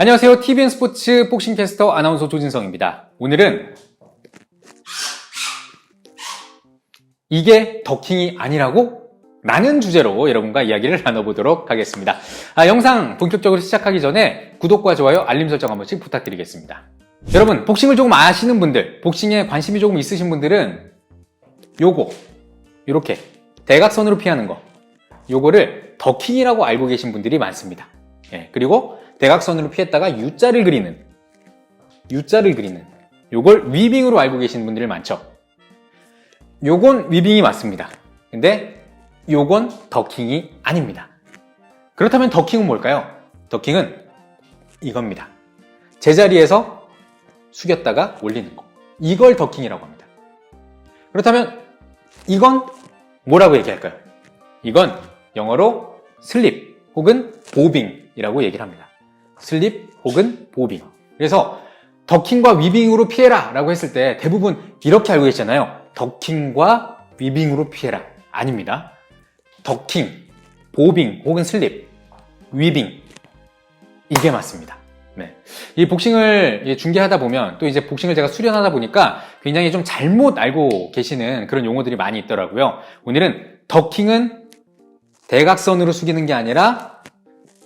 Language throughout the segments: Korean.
안녕하세요. TVN 스포츠 복싱 캐스터 아나운서 조진성입니다. 오늘은 이게 더킹이 아니라고? 라는 주제로 여러분과 이야기를 나눠보도록 하겠습니다. 아, 영상 본격적으로 시작하기 전에 구독과 좋아요, 알림 설정 한 번씩 부탁드리겠습니다. 여러분, 복싱을 조금 아시는 분들, 복싱에 관심이 조금 있으신 분들은 요거, 요렇게 대각선으로 피하는 거, 요거를 더킹이라고 알고 계신 분들이 많습니다. 예, 그리고 대각선으로 피했다가 U자를 그리는, U자를 그리는, 요걸 위빙으로 알고 계시는 분들이 많죠. 요건 위빙이 맞습니다. 근데 요건 더킹이 아닙니다. 그렇다면 더킹은 뭘까요? 더킹은 이겁니다. 제자리에서 숙였다가 올리는 거. 이걸 더킹이라고 합니다. 그렇다면 이건 뭐라고 얘기할까요? 이건 영어로 슬립 혹은 보빙이라고 얘기를 합니다. 슬립 혹은 보빙. 그래서 더킹과 위빙으로 피해라 라고 했을 때 대부분 이렇게 알고 계시잖아요. 더킹과 위빙으로 피해라. 아닙니다. 더킹, 보빙 혹은 슬립, 위빙. 이게 맞습니다. 네. 이 복싱을 중계하다 보면 또 이제 복싱을 제가 수련하다 보니까 굉장히 좀 잘못 알고 계시는 그런 용어들이 많이 있더라고요. 오늘은 더킹은 대각선으로 숙이는 게 아니라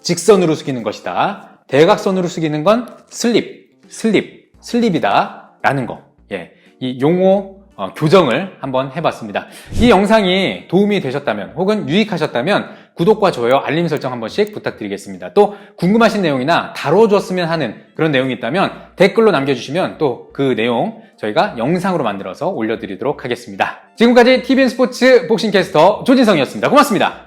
직선으로 숙이는 것이다. 대각선으로 숙이는 건 슬립, 슬립, 슬립이다. 라는 거. 예. 이 용어 어, 교정을 한번 해봤습니다. 이 영상이 도움이 되셨다면 혹은 유익하셨다면 구독과 좋아요, 알림 설정 한 번씩 부탁드리겠습니다. 또 궁금하신 내용이나 다뤄줬으면 하는 그런 내용이 있다면 댓글로 남겨주시면 또 그 내용 저희가 영상으로 만들어서 올려드리도록 하겠습니다. 지금까지 TVN 스포츠 복싱캐스터 조진성이었습니다. 고맙습니다.